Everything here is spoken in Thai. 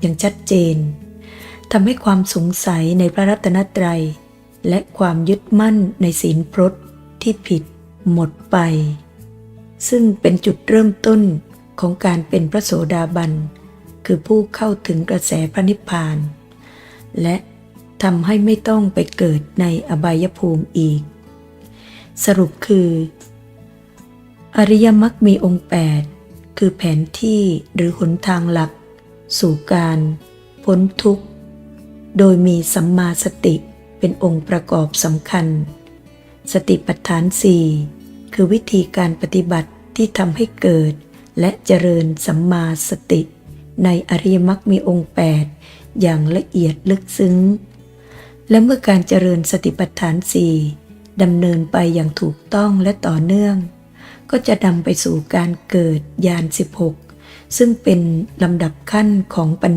อย่างชัดเจนทำให้ความสงสัยในพระรัตนตรัย และความยึดมั่นในศีลพรตที่ผิดหมดไป ซึ่งเป็นจุดเริ่มต้นของการเป็นพระโสดาบัน คือผู้เข้าถึงกระแสพระนิพพาน และทำให้ไม่ต้องไปเกิดในอบายภูมิอีก สรุปคือ อริยมรรคมีองค์ 8 คือแผนที่หรือหนทางหลัก สู่การพ้นทุกข์ โดยมีสัมมาสติเป็นองค์ประกอบสำคัญ สติปัฏฐานสี่คือวิธีการปฏิบัติที่ทำให้เกิด และเจริญสัมมาสติ ในอริยมรรคมีองค์ 8 อย่างละเอียดลึกซึ้ง และเมื่อการเจริญสติปัฏฐานสี่ดำเนินไปอย่างถูกต้องและต่อเนื่อง ก็จะนำไปสู่การเกิดญาณ16 ซึ่งเป็นลำดับขั้นของปัญ